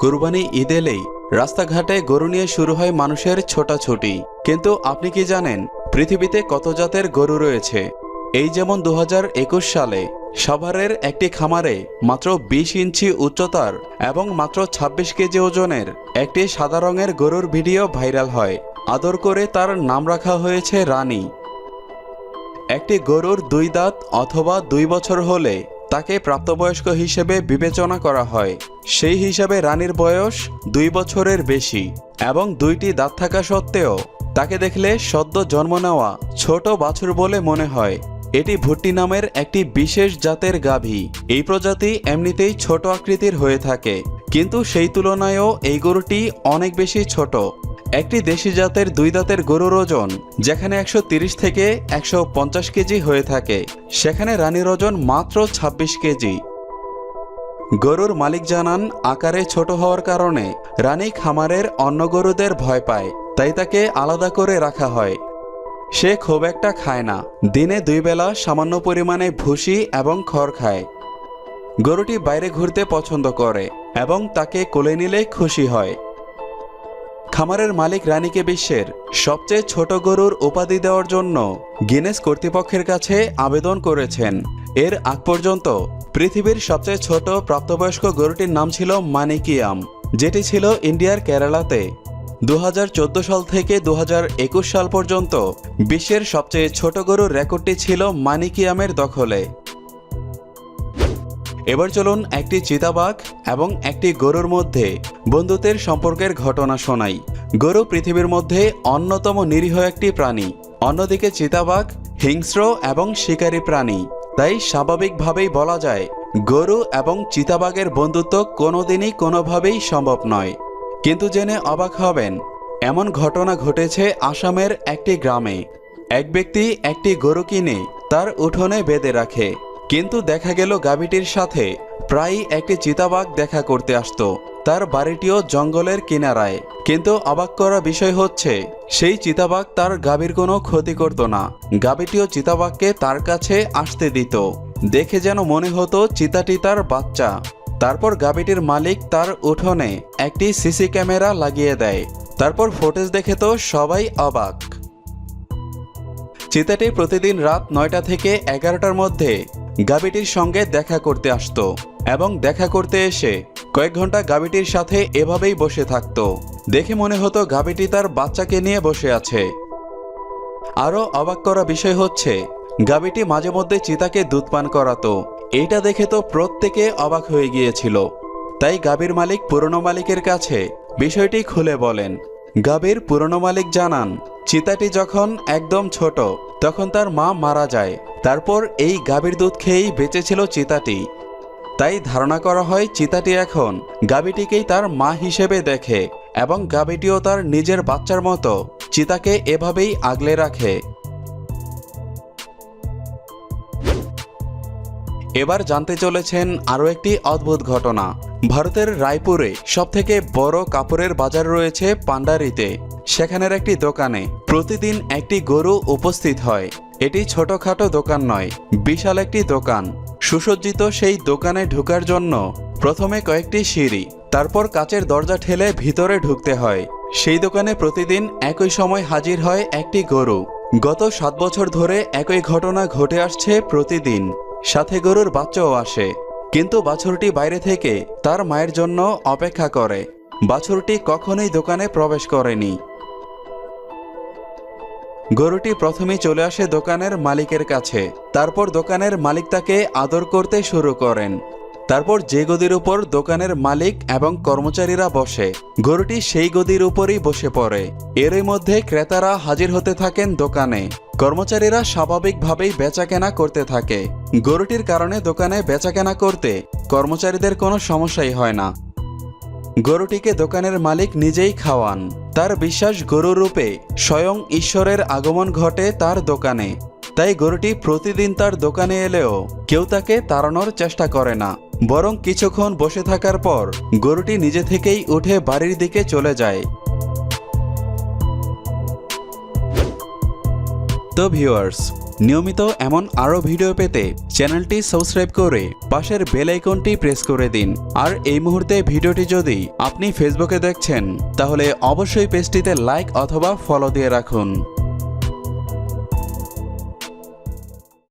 কুরবানি ঈদ এলেই রাস্তাঘাটে গরু নিয়ে শুরু হয় মানুষের ছোটাছুটি। কিন্তু আপনি কি জানেন পৃথিবীতে কত জাতের গরু রয়েছে? এই যেমন দু হাজার একুশ সালে সাভারের একটি খামারে মাত্র ২০ ইঞ্চি উচ্চতার এবং মাত্র ২৬ কেজি ওজনের একটি সাদা রঙের গরুর ভিডিও ভাইরাল হয়। আদর করে তার নাম রাখা হয়েছে রানী। একটি গরুর দুই দাঁত অথবা দুই বছর হলে তাকে প্রাপ্তবয়স্ক হিসেবে বিবেচনা করা হয়। সেই হিসাবে রানীর বয়স দুই বছরের বেশি এবং দুইটি দাঁত থাকা সত্ত্বেও তাকে দেখলে সদ্য জন্ম নেওয়া ছোট বাছুর বলে মনে হয়। এটি ভুট্টি নামের একটি বিশেষ জাতের গাভী। এই প্রজাতি এমনিতেই ছোট আকৃতির হয়ে থাকে, কিন্তু সেই তুলনায়ও এই গরুটি অনেক বেশি ছোট। একটি দেশি জাতের দুই দাঁতের গরুর ওজন, যেখানে একশো থেকে একশো পঞ্চাশ কেজি হয়ে থাকে। সেখানে রানীর ওজন মাত্র ২৬ কেজি। গরুর মালিক জানান, আকারে ছোট হওয়ার কারণে রানী খামারের অন্য গরুদের ভয় পায়, তাই তাকে আলাদা করে রাখা হয়। সে খুব একটা খায় না, দিনে দুই বেলা সামান্য পরিমাণে ভুসি এবং খড় খায়। গরুটি বাইরে ঘুরতে পছন্দ করে এবং তাকে কোলে নিলে খুশি হয়। খামারের মালিক রানীকে বিশ্বের সবচেয়ে ছোট গরুর উপাধি দেওয়ার জন্য গিনেস কর্তৃপক্ষের কাছে আবেদন করেছেন। এর আগ পর্যন্ত পৃথিবীর সবচেয়ে ছোট প্রাপ্তবয়স্ক গরুটির নাম ছিল মানিকিয়াম, যেটি ছিল ইন্ডিয়ার কেরালাতে দু হাজার চোদ্দ সাল থেকে দু হাজার একুশ সাল পর্যন্ত বিশ্বের সবচেয়ে ছোট গরুর রেকর্ডটি ছিল মানিকিয়ামের দখলে। এবার চলুন একটি চিতাবাঘ এবং একটি গরুর মধ্যে বন্ধুত্বের সম্পর্কের ঘটনা শোনাই। গরু পৃথিবীর মধ্যে অন্যতম নিরীহ একটি প্রাণী। অন্যদিকে চিতাবাঘ হিংস্র এবং শিকারী প্রাণী। তাই স্বাভাবিকভাবেই বলা যায়, গরু এবং চিতাবাঘের বন্ধুত্ব কোনোদিনই কোনোভাবেই সম্ভব নয়। কিন্তু জেনে অবাক হবেন, এমন ঘটনা ঘটেছে আসামের একটি গ্রামে। এক ব্যক্তি একটি গরু কিনে তার উঠোনে বেঁধে রাখে। কিন্তু দেখা গেল গাভীটির সাথে প্রায়ই একটি চিতাবাঘ দেখা করতে আসতো। তার বাড়িটিও জঙ্গলের কিনারায়। কিন্তু অবাক করা বিষয় হচ্ছে, সেই চিতাবাঘ তার গাভীর কোনো ক্ষতি করত না। গাভীটিও চিতাবাঘকে তার কাছে আসতে দিত। দেখে যেন মনে হতো চিতাটি তার বাচ্চা। তারপর গাভীটির মালিক তার উঠোনে একটি সিসি ক্যামেরা লাগিয়ে দেয়। তারপর ফুটেজ দেখে তো সবাই অবাক। চিতাটি প্রতিদিন রাত নয়টা থেকে এগারোটার মধ্যে গাভীটির সঙ্গে দেখা করতে আসতো এবং দেখা করতে এসে কয়েক ঘণ্টা গাভীটির সাথে এভাবেই বসে থাকতো। দেখে মনে হতো গাভীটি তার বাচ্চাকে নিয়ে বসে আছে। আরও অবাক করা বিষয় হচ্ছে, গাভীটি মাঝে মধ্যে চিতাকে দুধ পান করাতো। এটা দেখে তো প্রত্যেকে অবাক হয়ে গিয়েছিল। তাই গাভীর মালিক পুরনো মালিকের কাছে বিষয়টি খুলে বলেন। গাভীর পুরনো মালিক জানান, চিতাটি যখন একদম ছোট, তখন তার মা মারা যায়। তারপর এই গাভীর দুধ খেয়েই বেঁচেছিল চিতাটি। তাই ধারণা করা হয় চিতাটি এখন গাভীটিকেই তার মা হিসেবে দেখে এবং গাভীটিও তার নিজের বাচ্চার মতো চিতাকে এভাবেই আগলে রাখে। এবার জানতে চলেছেন আরও একটি অদ্ভুত ঘটনা। ভারতের রায়পুরে সবথেকে বড় কাপড়ের বাজার রয়েছে পান্ডারিতে। সেখানের একটি দোকানে প্রতিদিন একটি গরু উপস্থিত হয়। এটি ছোটখাটো দোকান নয়, বিশাল একটি দোকান। সুসজ্জিত সেই দোকানে ঢোকার জন্য প্রথমে কয়েকটি সিঁড়ি, তারপর কাচের দরজা ঠেলে ভিতরে ঢুকতে হয়। সেই দোকানে প্রতিদিন একই সময় হাজির হয় একটি গরু। গত সাত বছর ধরে একই ঘটনা ঘটে আসছে প্রতিদিন। সাথে গরুর বাচ্চাও আসে। কিন্তু বাছুরটি বাইরে থেকে তার মায়ের জন্য অপেক্ষা করে। বাছুরটি কখনোই দোকানে প্রবেশ করেনি। গরুটি প্রথমেই চলে আসে দোকানের মালিকের কাছে। তারপর দোকানের মালিক তাকে আদর করতে শুরু করেন। তারপর যে গদির উপর দোকানের মালিক এবং কর্মচারীরা বসে, গরুটি সেই গদির উপরই বসে পড়ে। এরই মধ্যে ক্রেতারা হাজির হতে থাকেন দোকানে। কর্মচারীরা স্বাভাবিকভাবেই বেচাকেনা করতে থাকে। গরুটির কারণে দোকানে বেচাকেনা করতে কর্মচারীদের কোনো সমস্যাই হয় না। গরুটিকে দোকানের মালিক নিজেই খাওয়ান। তার বিশ্বাস গরুর রূপে স্বয়ং ঈশ্বরের আগমন ঘটে তার দোকানে। তাই গরুটি প্রতিদিন তার দোকানে এলেও কেউ তাকে তাড়ানোর চেষ্টা করে না। বরং কিছুক্ষণ বসে থাকার পর গরুটি নিজে থেকেই উঠে বাড়ির দিকে চলে যায়। তো ভিউয়ার্স, নিয়মিত এমন আরও ভিডিও পেতে চ্যানেলটি সাবস্ক্রাইব করে পাশের বেল আইকনটি প্রেস করে দিন। আর এই মুহূর্তে ভিডিওটি যদি আপনি ফেসবুকে দেখছেন, তাহলে অবশ্যই পেজটিতে লাইক অথবা ফলো দিয়ে রাখুন।